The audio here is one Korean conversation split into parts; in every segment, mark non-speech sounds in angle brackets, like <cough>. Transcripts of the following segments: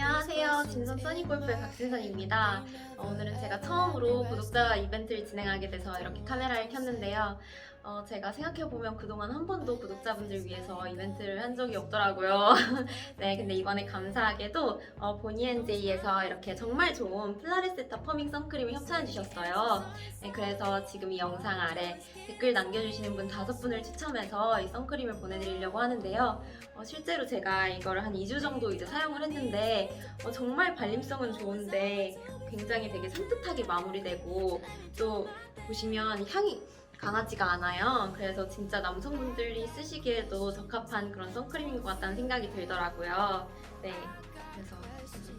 안녕하세요. 진선 써니골프의 박진선입니다. 어, 오늘은 제가 처음으로 구독자 이벤트를 진행하게 돼서 이렇게 카메라를 켰는데요. 어, 제가 생각해보면 그동안 한 번도 구독자분들 위해서 이벤트를 한 적이 없더라고요. <laughs> 네, 근데 이번에 감사하게도 어, 보니앤제이에서 이렇게 정말 좋은 플라레스타 퍼밍 선크림을 협찬해주셨어요. 네, 그래서 지금 이 영상 아래 댓글 남겨주시는 분 다섯 분을 추첨해서 이 선크림을 보내드리려고 하는데요. 어, 실제로 제가 이거를 한 2주 정도 이제 사용을 했는데 어, 정말 발림성은 좋은데 굉장히 되게 산뜻하게 마무리되고 또 보시면 향이 강하지가 않아요. 그래서 진짜 남성분들이 쓰시기에도 적합한 그런 선크림인 것 같다는 생각이 들더라고요. 네. 그래서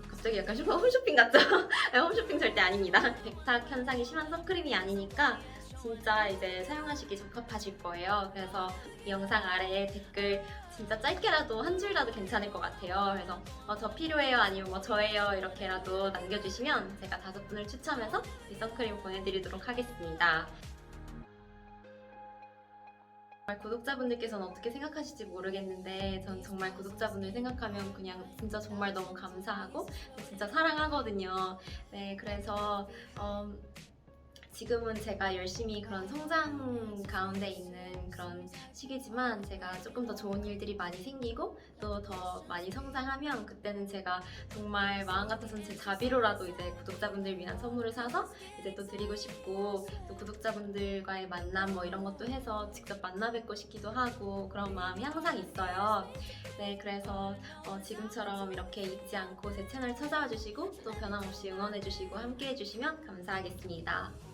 갑자기 약간 슈퍼 홈쇼핑 같죠? <laughs> 네, 홈쇼핑 절대 아닙니다. <laughs> 백탁 현상이 심한 선크림이 아니니까 진짜 이제 사용하시기 적합하실 거예요. 그래서 이 영상 아래에 댓글 진짜 짧게라도 한 줄이라도 괜찮을 것 같아요. 그래서 어, 저 필요해요 아니면 뭐 저예요 이렇게라도 남겨주시면 제가 다섯 분을 추첨해서 이 선크림 보내드리도록 하겠습니다. 정말 구독자분들께서는 어떻게 생각하실지 모르겠는데 전 정말 구독자분들 생각하면 그냥 진짜 정말 너무 감사하고 진짜 사랑하거든요. 네, 그래서 어, 지금은 제가 열심히 그런 성장 가운데 있는 그런 시기지만 제가 조금 더 좋은 일들이 많이 생기고 또 더 많이 성장하면 그때는 제가 정말 마음 같아서는 제 자비로라도 이제 구독자분들 위한 선물을 사서 이제 또 드리고 싶고 또 구독자분들과의 만남 뭐 이런 것도 해서 직접 만나 뵙고 싶기도 하고 그런 마음이 항상 있어요. 네, 그래서 어, 지금처럼 이렇게 잊지 않고 제 채널 찾아와 주시고 또 변함없이 응원해 주시고 함께 해 주시면 감사하겠습니다.